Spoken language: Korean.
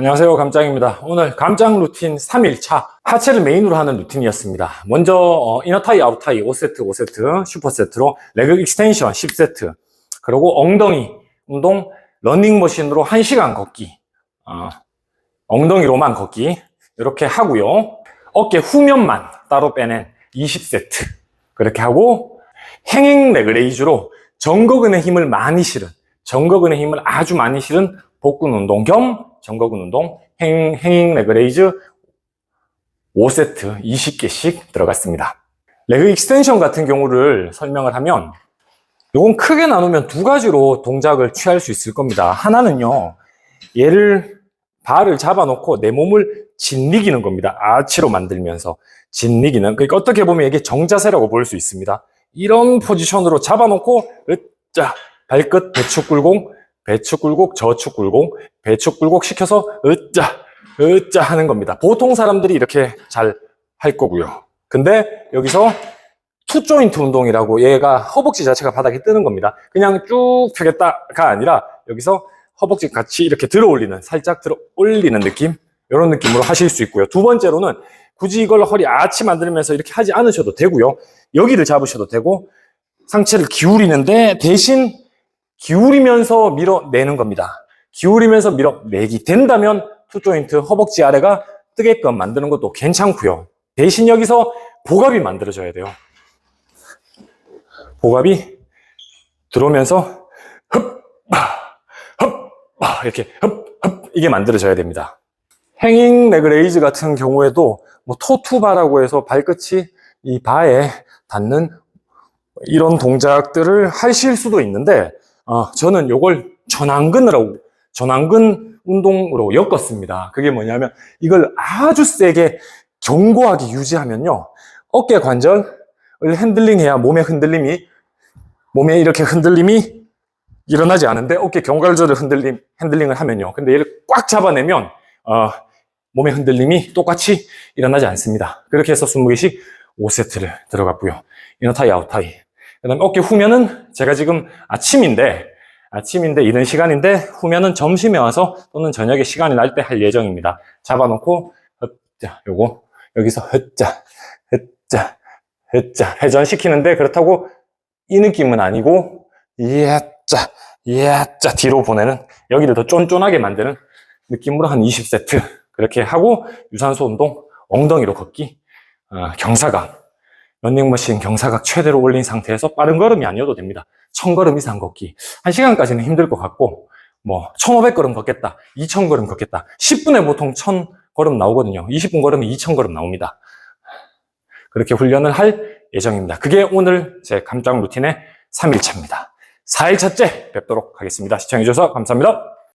안녕하세요 감짱입니다. 오늘 감짱 루틴 3일차 하체를 메인으로 하는 루틴이었습니다. 먼저 어, 이너타이 아웃타이 5세트 5세트 슈퍼세트로 레그 익스텐션 10세트 그리고 엉덩이 운동 러닝머신으로 1시간 걷기 어, 엉덩이로만 걷기 이렇게 하고요. 어깨 후면만 따로 빼낸 20세트 그렇게 하고 행행 레그레이즈로 정거근의 힘을 많이 실은 정거근의 힘을 아주 많이 실은 복근 운동 겸 정거근 운동 행, 행잉 레그레이즈 5세트 20개씩 들어갔습니다. 레그 익스텐션 같은 경우를 설명을 하면 이건 크게 나누면 두 가지로 동작을 취할 수 있을 겁니다. 하나는요, 얘를 발을 잡아놓고 내 몸을 짓이기는 겁니다. 아치로 만들면서 짓이기는 그러니까 어떻게 보면 이게 정자세라고 볼 수 있습니다. 이런 포지션으로 잡아놓고 으짜 발끝 배축 굴공 배축 굴곡 저축 굴곡 배축 굴곡 시켜서 으짜 으짜 하는 겁니다. 보통 사람들이 이렇게 잘 할 거고요. 근데 여기서 투 조인트 운동이라고 얘가 허벅지 자체가 바닥에 뜨는 겁니다. 그냥 쭉 펴겠다가 아니라 여기서 허벅지 같이 이렇게 들어 올리는 살짝 들어 올리는 느낌 이런 느낌으로 하실 수 있고요. 두 번째로는 굳이 이걸 허리 아치 만들면서 이렇게 하지 않으셔도 되고요. 여기를 잡으셔도 되고 상체를 기울이는데 대신 기울이면서 밀어내는 겁니다. 기울이면서 밀어내기 된다면 투조인트 허벅지 아래가 뜨게끔 만드는 것도 괜찮고요. 대신 여기서 복압이 만들어져야 돼요. 복압이 들어오면서 흡, 흡, 이렇게 흡, 흡 이게 만들어져야 됩니다. 행잉 레그레이즈 같은 경우에도 뭐 토투바라고 해서 발끝이 이 바에 닿는 이런 동작들을 하실 수도 있는데 어, 저는 요걸 전완근으로 전완근 운동으로 엮었습니다. 그게 뭐냐면 이걸 아주 세게 견고하게 유지하면요 어깨 관절을 핸들링해야 몸의 흔들림이 몸에 이렇게 흔들림이 일어나지 않은데 어깨 견관절을 흔들림 핸들링을 하면요. 근데 얘를 꽉 잡아내면 어, 몸의 흔들림이 똑같이 일어나지 않습니다. 그렇게 해서 20개씩 5세트를 들어갔고요. 이너타이 아웃타이 그 다음에 어깨 후면은 제가 지금 아침인데, 아침인데 이른 시간인데 후면은 점심에 와서 또는 저녁에 시간이 날 때 할 예정입니다. 잡아놓고, 헛자, 요거, 여기서 헛자, 헛자, 헛자, 회전시키는데 그렇다고 이 느낌은 아니고, 예자, 예자, 뒤로 보내는, 여기를 더 쫀쫀하게 만드는 느낌으로 한 20세트. 그렇게 하고, 유산소 운동, 엉덩이로 걷기, 어, 경사각, 런닝머신 경사각 최대로 올린 상태에서 빠른 걸음이 아니어도 됩니다. 1000걸음 이상 걷기. 1시간까지는 힘들 것 같고, 뭐, 1500걸음 걷겠다. 2000걸음 걷겠다. 10분에 보통 1000걸음 나오거든요. 20분 걸음이 2000걸음 나옵니다. 그렇게 훈련을 할 예정입니다. 그게 오늘 제 감장 루틴의 3일차입니다. 4일차째 뵙도록 하겠습니다. 시청해주셔서 감사합니다.